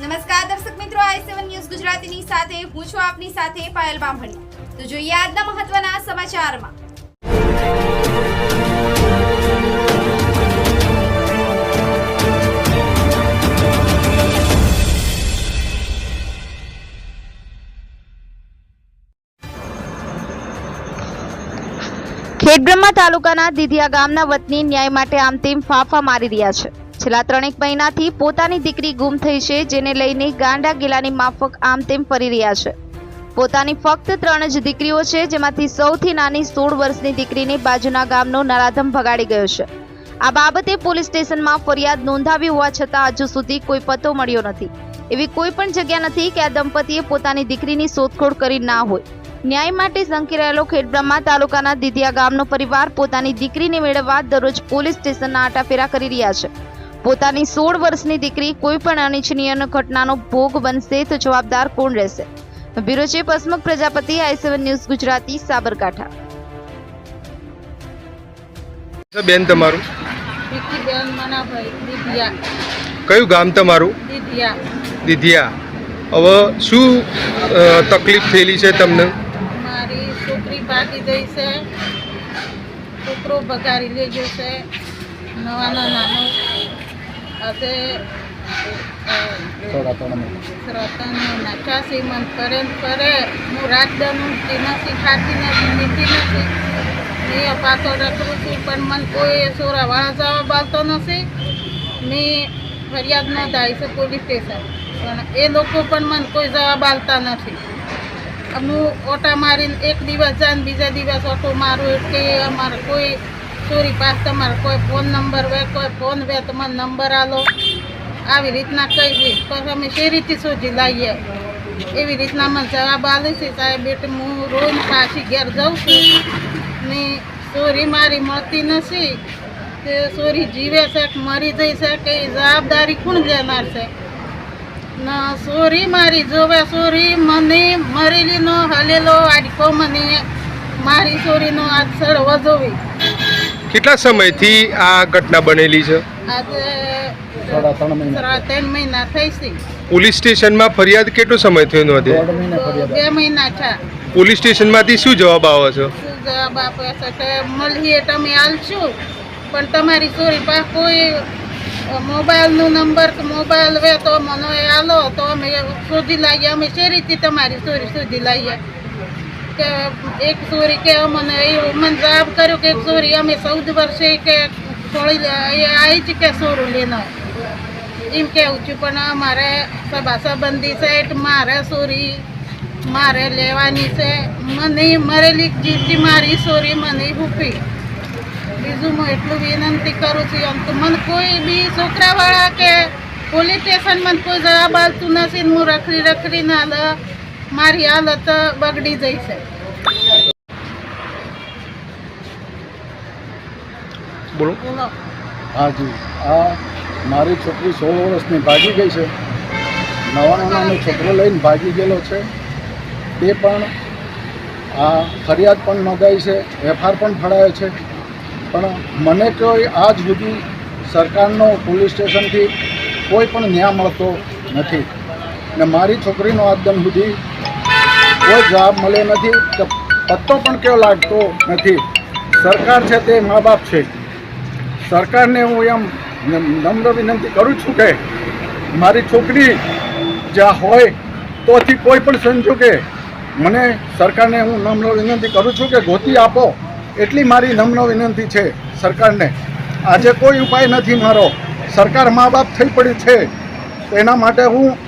નમસ્કાર દર્શક મિત્રો, આઈ સેવન ન્યૂઝ ગુજરાતીની સાથે, હું છું આપની સાથે પાયલ બામણી. તો જોઈએ આજના મહત્વના સમાચારમાં. ખેડબ્રહ્મા તાલુકાના દીધિયા ગામના વતની ન્યાય માટે આમ તેમ ફાફા મારી રહ્યા છે. છેલ્લા ત્રણેક મહિનાથી પોતાની દીકરી ગુમ થઈ છે, જેને લઈને ગાંડા ગેલાની માફક આમ તેમ ફરી રહ્યા છે. પોતાની ફક્ત ત્રણ જ દીકરીઓ છે, જેમાંથી સૌથી નાની સોળ વર્ષની દીકરીને બાજુના ગામનો નરાધમ ભગાડી ગયો છે. આ બાબતે પોલીસ સ્ટેશનમાં ફરિયાદ નોંધાવી હોવા છતાં હજુ સુધી કોઈ પતો મળ્યો નથી. એવી કોઈ પણ જગ્યા નથી કે આ દંપતીએ પોતાની દીકરીની શોધખોળ કરી ના હોય. ન્યાય માટે ઝંકી રહેલો ખેડબ્રહ્મા તાલુકાના દીધિયા ગામનો પરિવાર પોતાની દીકરીને મેળવવા દરરોજ પોલીસ સ્ટેશનના આટાફેરા કરી રહ્યા છે. પોતાની સોળ વર્ષની દીકરી કોઈ પણ અનિચ્છનીય ઘટનાનો ભોગ બનશે તો જવાબદાર કોણ રહેશે? Bureau chief Hasmukh Prajapati I seven news Gujarati Sabarkantha. બેન તમારું? કયું ગામ તમારું? દીધિયા. દીધિયા. હવે શું તકલીફ થયેલી છે તમને? મારી છોકરી ભાગી ગઈ છે. છોકરો બગાડી લઈ ગયો છે. નવાના નાનો. આજે રતન નાચાસી મન કરે ને કરે હું રાજદાનું નથી ખાતી નથી નીતિ નથી. મેં પાછો રખડું છું પણ મને કોઈ સોરા વાળા જવાબ આવતો નથી. મેં ફરિયાદ નોંધાઈ છે પોલીસ સ્ટેશન પણ એ લોકો પણ મને કોઈ જવાબ આપતા નથી. હું ઓટા મારીને એક દિવસ જાય ને બીજા દિવસ ઓટો મારું એટલે અમારે કોઈ ચોરી પાસ તમારે કોઈ ફોન નંબર હોય, કોઈ ફોન હોય, તમારો નંબર આલો. આવી રીતના કહી દઈશ પછી અમે શી રીતે શોધી લાવીએ એવી રીતના મને જવાબ આલે છે, સાહેબ એટલે હું રોજ પાછી ઘેર જાઉં છું. ને ચોરી મારી મળતી નથી. તે ચોરી જીવે છે કે મરી જઈ છે કે જવાબદારી કોણ લેનાર છે? ના સોરી મારી જોવે સોરી મને મરેલીનો, હલેલો, આડકો મને મારી સોરીનો આ સળ વધોવી કેટલા સમયથી આ ઘટના બનેલી છે? આજે સાડા ત્રણ મહિના. થઈ પોલીસ સ્ટેશનમાં ફરિયાદ કેટલો સમય થયો નહોતી તો બે મહિના છે પોલીસ સ્ટેશનમાંથી શું જવાબ આવે છે? શું જવાબ આપે છે? કે મળીએ તમે આલશું પણ તમારી સોરી પાસે કોઈ મોબાઈલનો નંબર મોબાઈલ વે તો મને એ આલો તો અમે શોધી લાવીએ. અમે શી રીતે તમારી ચોરી શોધી લાવીએ. કે એક ચોરી કે અમને મને જવાબ કર્યો કે એક ચોરી અમે ચૌદ વર્ષે કે એ આવી છે કે સોરું લેનો એમ કેવું છું, પણ અમારે સભા સંબંધી છે એટલે મારે સોરી, મારે લેવાની છે. મને મરેલી જીવતી મારી સોરી મને હુપી બીજું હું એટલું વિનંતી કરું છું, એમ તો મને કોઈ બી છોકરાવાળા કે પોલીસ સ્ટેશન મને કોઈ જવાબ આવતું નથી હું રખડી રખડીને હાલ મારી હાલત બગડી જઈ છે. બોલો. બોલો. હાજી આ મારી છોકરી સોળ વર્ષની ભાગી ગઈ છે. નવા નાનો છોકરો લઈને ભાગી ગયેલો છે. તે પણ આ ફરિયાદ પણ નોંધાઈ છે. એફઆર પણ ફળાયો છે. પણ મને કોઈ આજ સુધી સરકારનો પોલીસ સ્ટેશનથી કોઈ પણ ન્યાય મળતો નથી. ને મારી છોકરીનો આદમ સુધી કોઈ જવાબ મળ્યો નથી. કે પત્તો પણ કેવો લાગતો નથી. સરકાર છે તે મા બાપ છે. સરકારને હું એમ નમ્ર વિનંતી કરું છું કે મારી છોકરી જ્યાં હોય તોથી કોઈ પણ સંજોગે મને સરકારને હું નમ્ર વિનંતી કરું છું કે ગોતી આપો. એટલી મારી નમ્ર વિનંતી છે સરકારને. આજે કોઈ ઉપાય નથી મારો. સરકાર મા બાપ થઈ પડી છે. એના માટે હું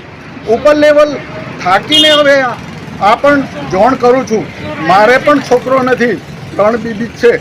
ઉપર લેવલ થાકીને હવે આ પણ જોણ કરું છું. મારે પણ છોકરો નથી. ત્રણ બીબી છે.